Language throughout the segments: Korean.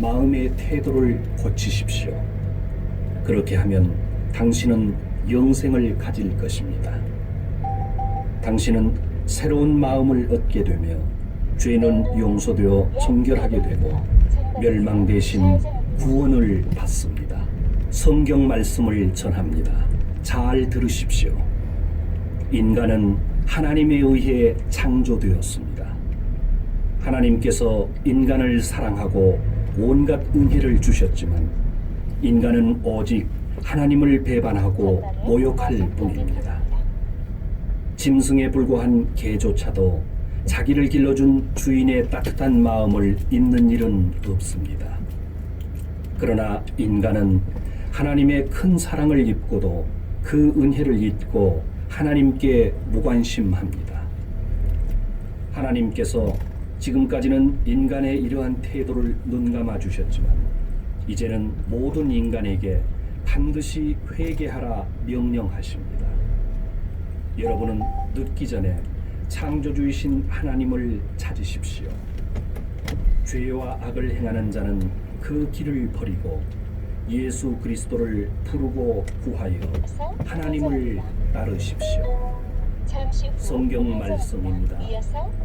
마음의 태도를 고치십시오. 그렇게 하면 당신은 영생을 가질 것입니다. 당신은 새로운 마음을 얻게 되며 죄는 용서되어 정결하게 되고 멸망 대신 구원을 받습니다. 성경 말씀을 전합니다. 잘 들으십시오. 인간은 하나님에 의해 창조되었습니다. 하나님께서 인간을 사랑하고 온갖 은혜를 주셨지만 인간은 오직 하나님을 배반하고 모욕할 뿐입니다. 짐승에 불과한 개조차도 자기를 길러준 주인의 따뜻한 마음을 잊는 일은 없습니다. 그러나 인간은 하나님의 큰 사랑을 입고도 그 은혜를 잊고 하나님께 무관심합니다. 하나님께서 지금까지는 인간의 이러한 태도를 눈감아 주셨지만 이제는 모든 인간에게 반드시 회개하라 명령하십니다. 여러분은 늦기 전에 창조주이신 하나님을 찾으십시오. 죄와 악을 행하는 자는 그 길을 버리고 예수 그리스도를 부르고 구하여 하나님을 따르십시오. 성경 말씀입니다.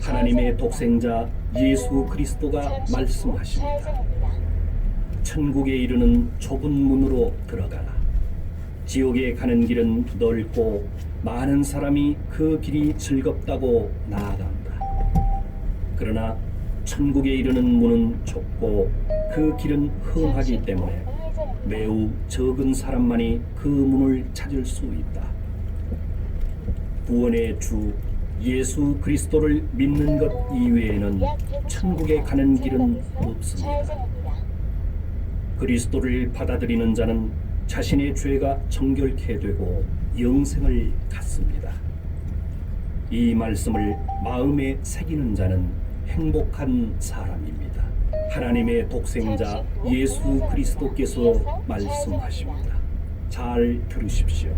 하나님의 독생자 예수 그리스도가 말씀하십니다. 천국에 이르는 좁은 문으로 들어가라. 지옥에 가는 길은 넓고 많은 사람이 그 길이 즐겁다고 나아간다. 그러나 천국에 이르는 문은 좁고 그 길은 험하기 때문에 매우 적은 사람만이 그 문을 찾을 수 있다. 구원의 주 예수 그리스도를 믿는 것 이외에는 천국에 가는 길은 없습니다. 그리스도를 받아들이는 자는 자신의 죄가 정결케 되고 영생을 갖습니다. 이 말씀을 마음에 새기는 자는 행복한 사람입니다. 하나님의 독생자 예수 그리스도께서 말씀하십니다. 잘 들으십시오.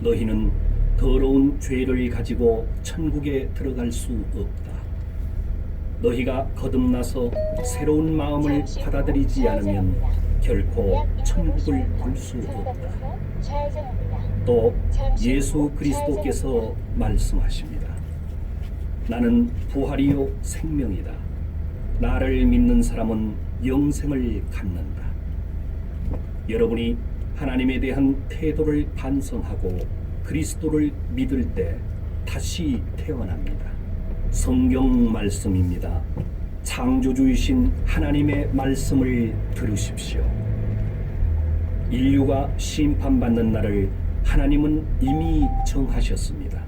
너희는 더러운 죄를 가지고 천국에 들어갈 수 없다. 너희가 거듭나서 새로운 마음을 받아들이지 않으면 결코 천국을 볼 수 없다. 또 예수 그리스도께서 말씀하십니다. 나는 부활이요 생명이다. 나를 믿는 사람은 영생을 갖는다. 여러분이 하나님에 대한 태도를 반성하고 그리스도를 믿을 때 다시 태어납니다. 성경 말씀입니다. 창조주이신 하나님의 말씀을 들으십시오. 인류가 심판받는 날을 하나님은 이미 정하셨습니다.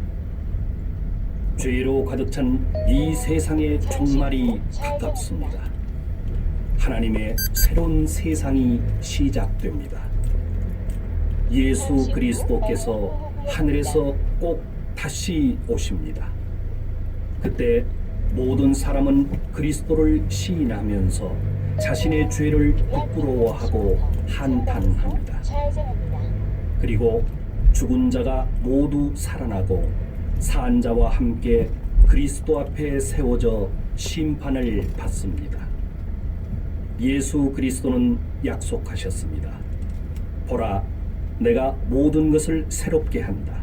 죄로 가득 찬 이 세상의 종말이 가깝습니다. 하나님의 새로운 세상이 시작됩니다. 예수 그리스도께서 하늘에서 꼭 다시 오십니다. 그때 모든 사람은 그리스도를 시인하면서 자신의 죄를 부끄러워하고 한탄합니다. 그리고 죽은 자가 모두 살아나고 산 자와 함께 그리스도 앞에 세워져 심판을 받습니다. 예수 그리스도는 약속하셨습니다. 보라, 내가 모든 것을 새롭게 한다.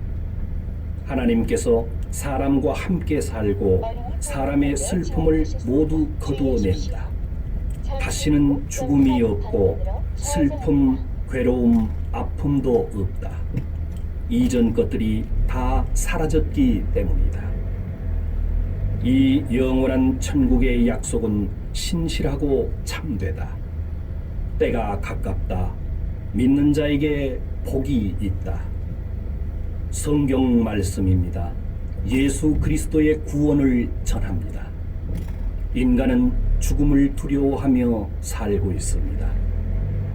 하나님께서 사람과 함께 살고 사람의 슬픔을 모두 거두어낸다. 다시는 죽음이 없고 슬픔, 괴로움, 아픔도 없다. 이전 것들이 다 사라졌기 때문이다. 이 영원한 천국의 약속은 신실하고 참되다. 때가 가깝다. 믿는 자에게 복이 있다. 성경 말씀입니다. 예수 그리스도의 구원을 전합니다. 인간은 죽음을 두려워하며 살고 있습니다.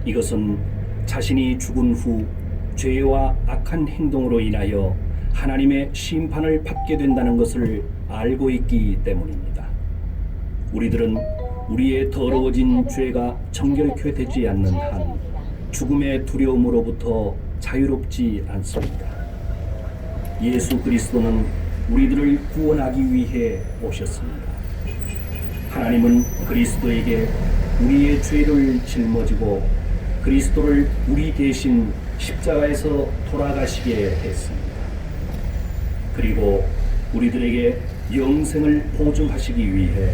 이것은 자신이 죽은 후 죄와 악한 행동으로 인하여 하나님의 심판을 받게 된다는 것을 알고 있기 때문입니다. 우리들은 우리의 더러워진 죄가 정결케 되지 않는 한 죽음의 두려움으로부터 자유롭지 않습니다. 예수 그리스도는 우리들을 구원하기 위해 오셨습니다. 하나님은 그리스도에게 우리의 죄를 짊어지고 그리스도를 우리 대신 십자가에서 돌아가시게 했습니다. 그리고 우리들에게 영생을 보증하시기 위해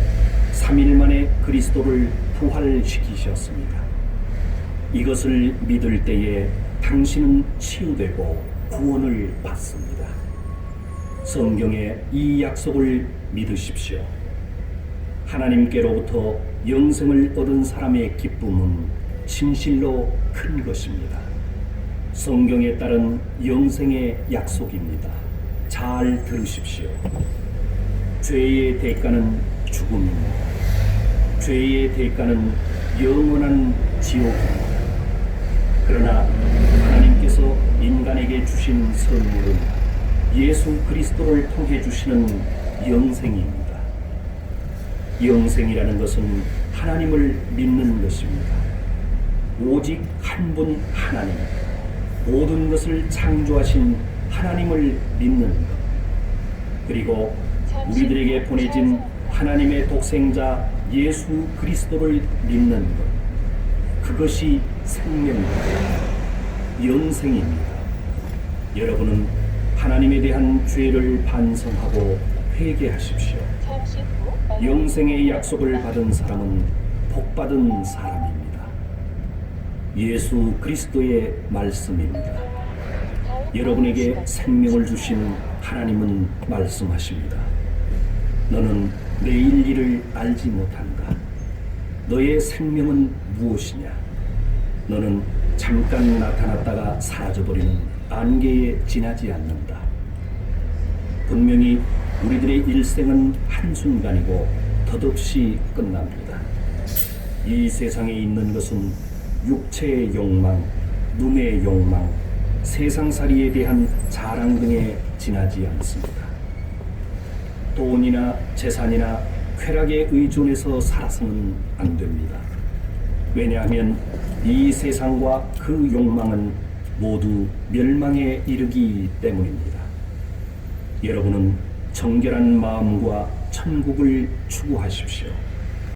3일 만에 그리스도를 부활시키셨습니다. 이것을 믿을 때에 당신은 치유되고 구원을 받습니다. 성경의 이 약속을 믿으십시오. 하나님께로부터 영생을 얻은 사람의 기쁨은 진실로 큰 것입니다. 성경에 따른 영생의 약속입니다. 잘 들으십시오. 죄의 대가는 죽음입니다. 죄의 대가는 영원한 지옥입니다. 그러나 하나님께서 인간에게 주신 선물은 예수 그리스도를 통해 주시는 영생입니다. 영생이라는 것은 하나님을 믿는 것입니다. 오직 한 분 하나님, 모든 것을 창조하신 하나님을 믿는 것, 그리고 우리들에게 보내진 하나님의 독생자 예수 그리스도를 믿는 것, 그것이 생명입니다. 영생입니다. 여러분은 하나님에 대한 죄를 반성하고 회개하십시오. 영생의 약속을 받은 사람은 복받은 사람입니다. 예수 그리스도의 말씀입니다. 여러분에게 생명을 주신 하나님은 말씀하십니다. 너는 내일 일을 알지 못한다. 너의 생명은 무엇이냐? 너는 잠깐 나타났다가 사라져버리는 안개에 지나지 않는다. 분명히 우리들의 일생은 한순간이고 덧없이 끝납니다. 이 세상에 있는 것은 육체의 욕망, 눈의 욕망, 세상살이에 대한 자랑 등에 지나지 않습니다. 돈이나 재산이나 쾌락에 의존해서 살아서는 안 됩니다. 왜냐하면 이 세상과 그 욕망은 모두 멸망에 이르기 때문입니다. 여러분은 정결한 마음과 천국을 추구하십시오.